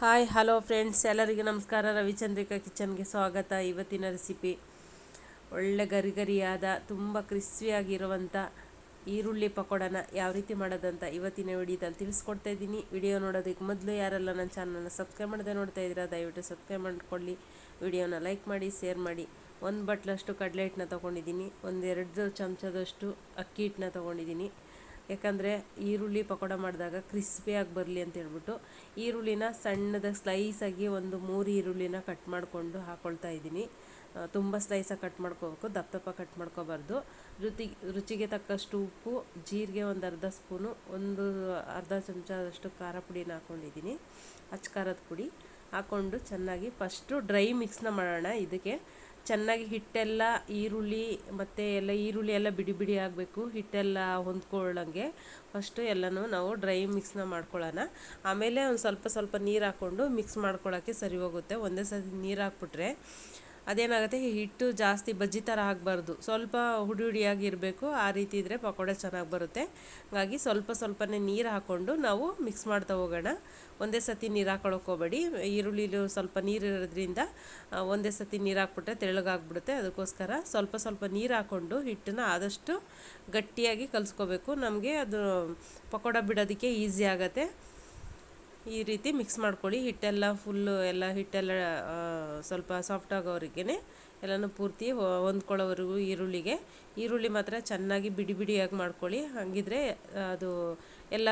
Hi, hello friends, ಎಲ್ಲರಿಗೂ ನಮಸ್ಕಾರ. ರವಿಚಂದ್ರಿಕಾ ಕಿಚನ್ಗೆ ಸ್ವಾಗತ. ಇವತ್ತಿನ ರೆಸಿಪಿ ಒಳ್ಳೆ ಗರಿ ಗರಿಯಾದ ತುಂಬ ಕ್ರಿಸ್ಪಿಯಾಗಿರುವಂಥ ಈರುಳ್ಳಿ ಪಕೋಡನ ಯಾವ ರೀತಿ ಮಾಡೋದಂತ ಇವತ್ತಿನ ವಿಡಿಯೋದಲ್ಲಿ ತಿಳಿಸ್ಕೊಡ್ತಾ ಇದ್ದೀನಿ. ವಿಡಿಯೋ ನೋಡೋದಕ್ಕೆ ಮೊದಲು ಯಾರೆಲ್ಲ ನನ್ನ ಚಾನಲ್ನ ಸಬ್ಸ್ಕ್ರೈಬ್ ಮಾಡದೆ ನೋಡ್ತಾ ಇದ್ದೀರಾ, ದಯವಿಟ್ಟು ಸಬ್ಸ್ಕ್ರೈಬ್ ಮಾಡಿಕೊಳ್ಳಿ. ವಿಡಿಯೋನ ಲೈಕ್ ಮಾಡಿ, ಶೇರ್ ಮಾಡಿ. ಒಂದು ಬಟ್ಲಷ್ಟು ಕಡಲೆ ಹಿಟ್ಟನ್ನ ತೊಗೊಂಡಿದ್ದೀನಿ. ಒಂದೆರಡು ಚಮಚದಷ್ಟು ಅಕ್ಕಿ ಹಿಟ್ಟನ್ನ ತೊಗೊಂಡಿದ್ದೀನಿ. ಯಾಕಂದರೆ ಈರುಳ್ಳಿ ಪಕೋಡ ಮಾಡಿದಾಗ ಕ್ರಿಸ್ಪಿಯಾಗಿ ಬರಲಿ ಅಂತ ಹೇಳ್ಬಿಟ್ಟು ಈರುಳ್ಳಿನ ಸಣ್ಣದಾಗಿ ಸ್ಲೈಸಾಗಿ ಒಂದು ಮೂರು ಈರುಳ್ಳಿನ ಕಟ್ ಮಾಡಿಕೊಂಡು ಹಾಕ್ಕೊಳ್ತಾ ಇದ್ದೀನಿ. ತುಂಬ ಸ್ಲೈಸಾಗಿ ಕಟ್ ಮಾಡ್ಕೋಬೇಕು, ದಪ್ಪ ದಪ್ಪ ಕಟ್ ಮಾಡ್ಕೋಬಾರ್ದು. ರುಚಿ ರುಚಿಗೆ ತಕ್ಕಷ್ಟು ಉಪ್ಪು, ಜೀರಿಗೆ ಒಂದು ಅರ್ಧ ಸ್ಪೂನು ಒಂದು ಅರ್ಧ ಚಮಚದಷ್ಟು ಖಾರ ಪುಡಿನ ಹಾಕ್ಕೊಂಡಿದ್ದೀನಿ ಅಚ್ಚ ಖಾರದ ಪುಡಿ ಹಾಕ್ಕೊಂಡು ಚೆನ್ನಾಗಿ ಫಸ್ಟು ಡ್ರೈ ಮಿಕ್ಸ್ನ ಮಾಡೋಣ ಇದಕ್ಕೆ. ಚೆನ್ನಾಗಿ ಹಿಟ್ಟೆಲ್ಲ ಈರುಳ್ಳಿ ಮತ್ತು ಎಲ್ಲ ಈರುಳ್ಳಿ ಎಲ್ಲ ಬಿಡಿ ಬಿಡಿ ಆಗಬೇಕು, ಹಿಟ್ಟೆಲ್ಲ ಹೊಂದ್ಕೊಳ್ಳೋಂಗೆ. ಫಸ್ಟು ಎಲ್ಲನೂ ನಾವು ಡ್ರೈ ಮಿಕ್ಸ್ನ ಮಾಡ್ಕೊಳ್ಳೋಣ. ಆಮೇಲೆ ಒಂದು ಸ್ವಲ್ಪ ಸ್ವಲ್ಪ ನೀರು ಹಾಕ್ಕೊಂಡು ಮಿಕ್ಸ್ ಮಾಡ್ಕೊಳ್ಳೋಕ್ಕೆ ಸರಿ ಹೋಗುತ್ತೆ. ಒಂದೇ ಸತಿ ನೀರು ಹಾಕ್ಬಿಟ್ರೆ ಅದೇನಾಗುತ್ತೆ? ಹಿಟ್ಟು ಜಾಸ್ತಿ ಬಜ್ಜಿ ಥರ ಆಗಬಾರ್ದು. ಸ್ವಲ್ಪ ಹುಡಿ ಹುಡಿಯಾಗಿ ಇರಬೇಕು. ಆ ರೀತಿ ಇದ್ದರೆ ಪಕೋಡ ಚೆನ್ನಾಗಿ ಬರುತ್ತೆ. ಹಾಗಾಗಿ ಸ್ವಲ್ಪ ಸ್ವಲ್ಪನೇ ನೀರು ಹಾಕ್ಕೊಂಡು ನಾವು ಮಿಕ್ಸ್ ಮಾಡ್ತಾ ಹೋಗೋಣ. ಒಂದೇ ಸತಿ ನೀರು ಹಾಕೊಳಕ್ಕೆ ಹೋಗಬೇಡಿ. ಈರುಳ್ಳಿಲು ಸ್ವಲ್ಪ ನೀರು ಇರೋದ್ರಿಂದ ಒಂದೇ ಸತಿ ನೀರು ಹಾಕ್ಬಿಟ್ರೆ ತೆಳ್ಳಗಾಗ್ಬಿಡುತ್ತೆ. ಅದಕ್ಕೋಸ್ಕರ ಸ್ವಲ್ಪ ಸ್ವಲ್ಪ ನೀರು ಹಾಕ್ಕೊಂಡು ಹಿಟ್ಟನ್ನು ಆದಷ್ಟು ಗಟ್ಟಿಯಾಗಿ ಕಲಿಸ್ಕೋಬೇಕು. ನಮಗೆ ಅದು ಪಕೋಡ ಬಿಡೋದಕ್ಕೆ ಈಸಿ ಆಗುತ್ತೆ. ಈ ರೀತಿ ಮಿಕ್ಸ್ ಮಾಡ್ಕೊಳ್ಳಿ. ಹಿಟ್ಟೆಲ್ಲ ಫುಲ್ಲು ಎಲ್ಲ ಹಿಟ್ಟೆಲ್ಲ ಸ್ವಲ್ಪ ಸಾಫ್ಟ್ ಆಗೋವರೆಗೆ ಎಲ್ಲನೂ ಪೂರ್ತಿ ಹೊಂದ್ಕೊಳ್ಳೋವರೆಗೂ ಈರುಳ್ಳಿಗೆ. ಈರುಳ್ಳಿ ಮಾತ್ರ ಚೆನ್ನಾಗಿ ಬಿಡಿ ಬಿಡಿಯಾಗಿ ಮಾಡ್ಕೊಳ್ಳಿ. ಹಾಗಿದ್ರೆ ಅದು ಎಲ್ಲ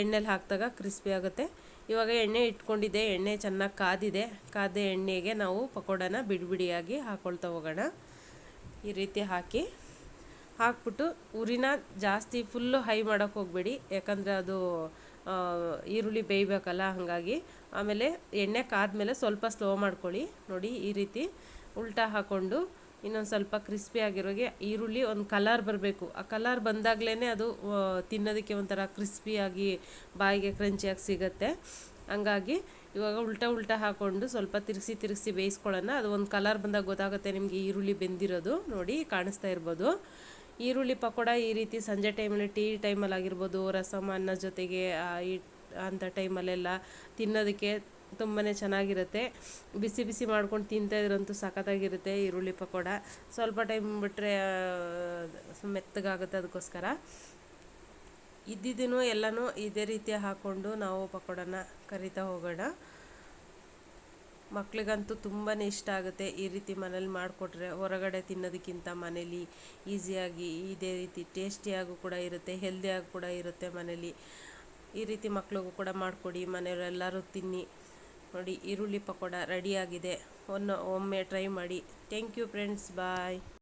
ಎಣ್ಣೆಲಿ ಹಾಕಿದಾಗ ಕ್ರಿಸ್ಪಿ ಆಗುತ್ತೆ. ಇವಾಗ ಎಣ್ಣೆ ಇಟ್ಕೊಂಡಿದ್ದೆ. ಎಣ್ಣೆ ಚೆನ್ನಾಗಿ ಕಾದಿದೆ. ಕಾದ ಎಣ್ಣೆಗೆ ನಾವು ಪಕೋಡನ ಬಿಡಿ ಬಿಡಿಯಾಗಿ ಹಾಕ್ಕೊಳ್ತಾ ಹೋಗೋಣ. ಈ ರೀತಿ ಹಾಕಿ. ಹಾಕ್ಬಿಟ್ಟು ಉರಿನ ಜಾಸ್ತಿ ಫುಲ್ಲು ಹೈ ಮಾಡೋಕ್ಕೆ ಹೋಗಬೇಡಿ. ಯಾಕಂದರೆ ಅದು ಈರುಳ್ಳಿ ಬೇಯಬೇಕಲ್ಲ, ಹಾಗಾಗಿ. ಆಮೇಲೆ ಎಣ್ಣೆ ಕಾದ್ಮೇಲೆ ಸ್ವಲ್ಪ ಸ್ಲೋ ಮಾಡ್ಕೊಳ್ಳಿ. ನೋಡಿ, ಈ ರೀತಿ ಉಲ್ಟಾ ಹಾಕ್ಕೊಂಡು ಇನ್ನೊಂದು ಸ್ವಲ್ಪ ಕ್ರಿಸ್ಪಿ ಆಗಿರೋಗೆ ಈರುಳ್ಳಿ ಒಂದು ಕಲರ್ ಬರಬೇಕು. ಆ ಕಲರ್ ಬಂದಾಗಲೇ ಅದು ತಿನ್ನೋದಕ್ಕೆ ಒಂಥರ ಕ್ರಿಸ್ಪಿಯಾಗಿ ಬಾಯಿಗೆ ಕ್ರಂಚಿಯಾಗಿ ಸಿಗುತ್ತೆ. ಹಂಗಾಗಿ ಇವಾಗ ಉಲ್ಟಾ ಉಲ್ಟಾ ಹಾಕ್ಕೊಂಡು ಸ್ವಲ್ಪ ತಿರುಗಿಸಿ ತಿರುಗಿಸಿ ಬೇಯಿಸ್ಕೊಳ್ಳೋಣ. ಅದು ಒಂದು ಕಲರ್ ಬಂದಾಗ ಗೊತ್ತಾಗುತ್ತೆ ನಿಮಗೆ ಈರುಳ್ಳಿ ಬೆಂದಿರೋದು. ನೋಡಿ, ಕಾಣಿಸ್ತಾ ಇರ್ಬೋದು. ಈರುಳ್ಳಿ ಪಕೋಡ ಈ ರೀತಿ ಸಂಜೆ ಟೈಮಲ್ಲಿ ಟೀ ಟೈಮಲ್ಲಿ ಆಗಿರ್ಬೋದು, ರಸಮ್ ಅನ್ನ ಜೊತೆಗೆ ಅಂಥ ಟೈಮಲ್ಲೆಲ್ಲ ತಿನ್ನೋದಕ್ಕೆ ತುಂಬಾ ಚೆನ್ನಾಗಿರುತ್ತೆ. ಬಿಸಿ ಬಿಸಿ ಮಾಡ್ಕೊಂಡು ತಿಂತಾಯಿದ್ರಂತೂ ಸಖತ್ತಾಗಿರುತ್ತೆ ಈರುಳ್ಳಿ ಪಕೋಡ. ಸ್ವಲ್ಪ ಟೈಮ್ ಬಿಟ್ಟರೆ ಮೆತ್ತಗಾಗುತ್ತೆ ಅದಕ್ಕೋಸ್ಕರ. ಇದ್ದಿದ್ದೂ ಎಲ್ಲನೂ ಇದೇ ರೀತಿ ಹಾಕ್ಕೊಂಡು ನಾವು ಪಕೋಡನ ಕರಿತಾ ಹೋಗೋಣ. ಮಕ್ಳಿಗಂತೂ ತುಂಬಾ ಇಷ್ಟ ಆಗುತ್ತೆ ಈ ರೀತಿ ಮನೇಲಿ ಮಾಡಿಕೊಟ್ರೆ ಹೊರಗಡೆ ತಿನ್ನೋದಕ್ಕಿಂತ ಮನೇಲಿ ಈಸಿಯಾಗಿ ಇದೇ ರೀತಿ ಟೇಸ್ಟಿಯಾಗೂ ಕೂಡ ಇರುತ್ತೆ, ಹೆಲ್ದಿಯಾಗಿ ಕೂಡ ಇರುತ್ತೆ ಮನೇಲಿ. ಈ ರೀತಿ ಮಕ್ಕಳಿಗೂ ಕೂಡ ಮಾಡಿಕೊಡಿ, ಮನೆಯವರೆಲ್ಲರೂ ತಿನ್ನಿ. ನೋಡಿ, ಈರುಳ್ಳಿ ಪಕೋಡ ರೆಡಿಯಾಗಿದೆ. ಒನ್ನು ಒಮ್ಮೆ ಟ್ರೈ ಮಾಡಿ. Thank you friends, bye.